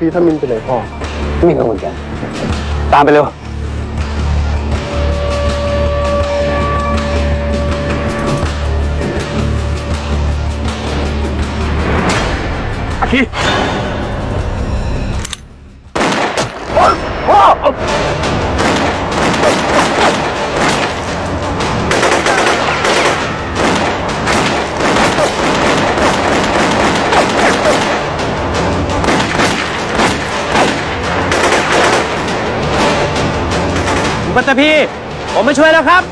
พี่ถ้ามินไปไหนพ่อมินก็เหมือนกัน ตามไปเร็ว อาคีคุณ ปัตตพีผมมาช่วยแล้วครับ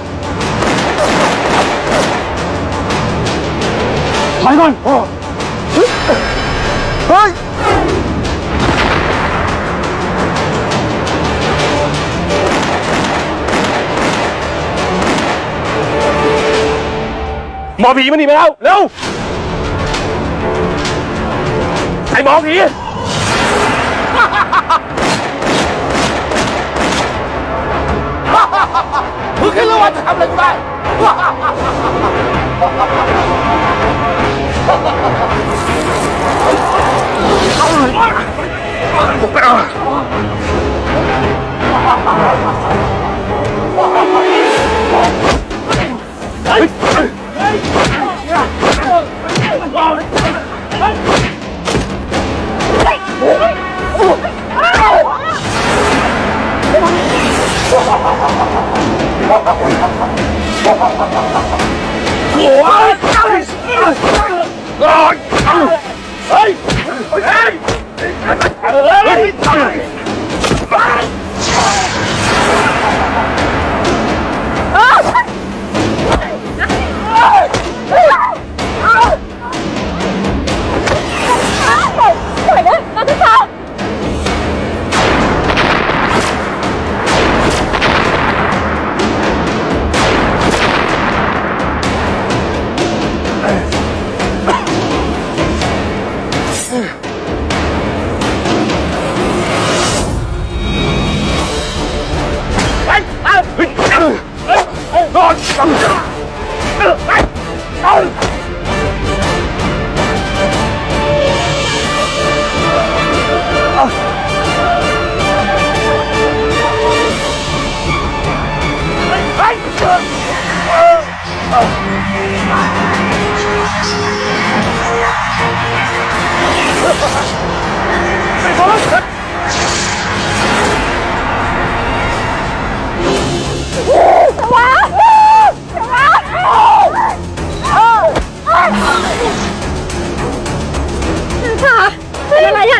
ถอยก่อนพ่อเฮ้ย หมอผีมันหนีไปแล้ว เร็ว ไอหมอผี มึงคิดว่าจะทำอะไรกูได้ ป ว้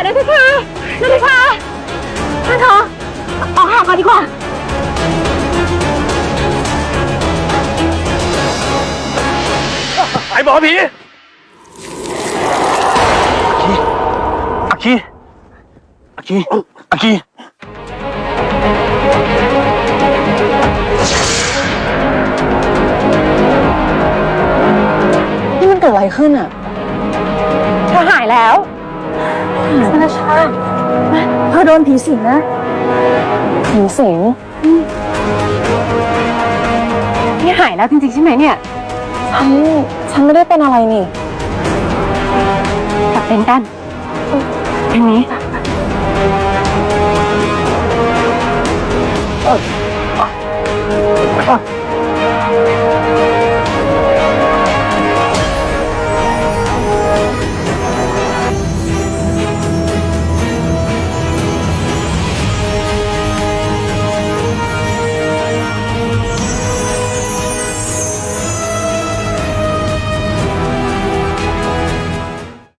นอะไรอะนัทชานัทชานัทชาออกห่างกันดีกว่า ไอหมอผีอาคีอาคีอาคีนี่มันเกิดอะไรขึ้นอะเธอหายแล้ว นัทชาเธอโดนผีสิงนะผีสิงนี่หายแล้วจริงๆใช่ไหมเนี่ย ฉัน ฉันไม่ได้เป็นอะไรนี่กลับเป็นกันทางนี้